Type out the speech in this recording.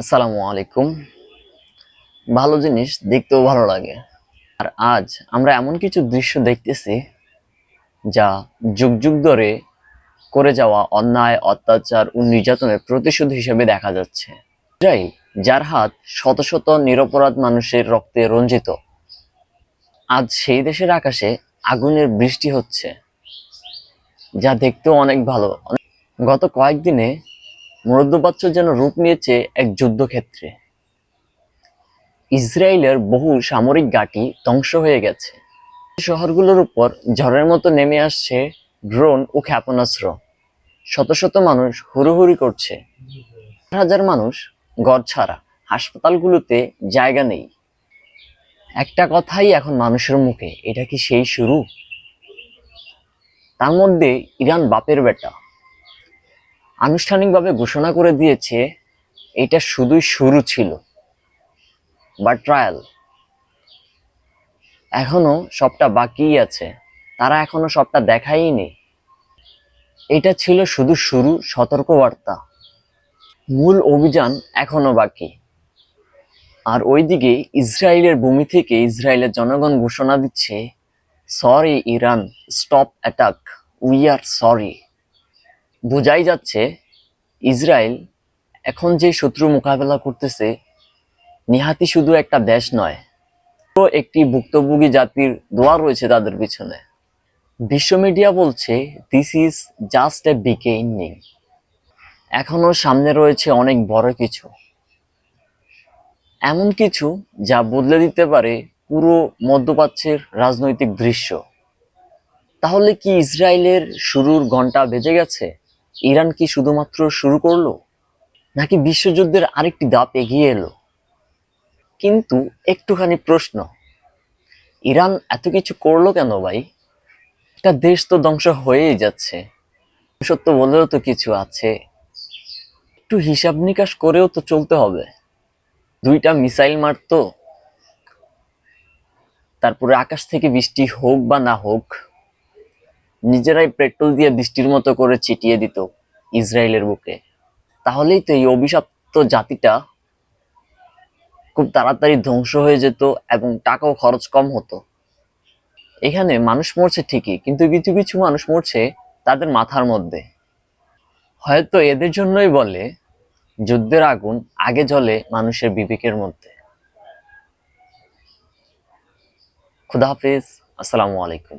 আসসালামু আলাইকুম। ভালো জিনিস দেখতেও ভালো লাগে। আর আজ আমরা এমন কিছু দৃশ্য দেখতেছি যা যুগ যুগ ধরে করে যাওয়া অন্যায়, অত্যাচার ও নির্যাতনের প্রতিশোধ হিসেবে দেখা যাচ্ছে। যাই, যার হাত শত শত নিরপরাধ মানুষের রক্তে রঞ্জিত। আজ সেই দেশের আকাশে আগুনের বৃষ্টি হচ্ছে, যা দেখতেও অনেক ভালো। গত কয়েকদিনে মধ্যপ্রাচ্য যেন রূপ নিয়েছে এক যুদ্ধক্ষেত্রে। ইসরায়েলের বহু সামরিক ঘাঁটি ধ্বংস হয়ে গেছে। শহরগুলোর উপর ঝড়ের মতো নেমে আসছে ড্রোন ও ক্ষেপণাস্ত্র। শত শত মানুষ হুড়োহুড়ি করছে। হাজার মানুষ ঘর ছাড়া, হাসপাতালগুলোতে জায়গা নেই। একটা কথাই এখন মানুষের মুখে, এটা কি সেই শুরু? তার মধ্যে ইরান বাপের বেটা। আনুষ্ঠানিকভাবে ঘোষণা করে দিয়েছে, এটা শুধুই শুরু ছিল, বা ট্রায়াল এখনও সবটা বাকিই আছে, তারা এখনও সবটা দেখাইনি এটা ছিল শুধু শুরু, সতর্কবার্তা। মূল অভিযান এখনও বাকি। আর ওইদিকে ইসরায়েলের ভূমি থেকে ইসরায়েলের জনগণ ঘোষণা দিচ্ছে sorry Iran stop attack we are sorry বোঝাই যাচ্ছে, ইসরায়েল এখন যে শত্রু মোকাবেলা করতেছে, নিহাতি শুধু একটা দেশ নয়, পুরো একটি ভুক্তভোগী জাতির দোয়া রয়েছে তাদের পিছনে। বিশ্ব মিডিয়া বলছে this is just a beginning এখনও সামনে রয়েছে অনেক বড় কিছু। এমন কিছু যা বদলে দিতে পারে পুরো মধ্যপ্রাচ্যের রাজনৈতিক দৃশ্য। তাহলে কি ইসরায়েলের শুরুর ঘণ্টা বেজে গেছে? ইরান কি শুধুমাত্র শুরু করল? নাকি বিশ্বযুদ্ধের আরেকটি ধাপ এগিয়ে এলো? কিন্তু একটুখানি প্রশ্ন। ইরান এত কিছু করল কেন ভাই? একটা দেশ তো ধ্বংস হয়েই যাচ্ছে। সত্য বলেও তো কিছু আছে। একটু হিসাব নিকাশ করেও তো চলতে হবে। দুইটা মিসাইল মারতো। তারপরে আকাশ থেকে বৃষ্টি হোক বা না হোক নিজেরাই পেট্রোল দিয়ে বৃষ্টির মতো করে ছিটিয়ে দিত ইসরায়েলের বুকে। তাহলেই তো এই অভিশপ্ত জাতিটা খুব তাড়াতাড়ি ধ্বংস হয়ে যেত এবং টাকাও খরচ কম হতো। এখানে মানুষ মরছে ঠিকই, কিন্তু কিছু কিছু মানুষ মরছে তাদের মাথার মধ্যে। হয়তো এদের জন্যই বলে, যুদ্ধের আগুন আগে জ্বলে মানুষের বিবেকের মধ্যে। খুদাহাফিজ আসসালামু আলাইকুম।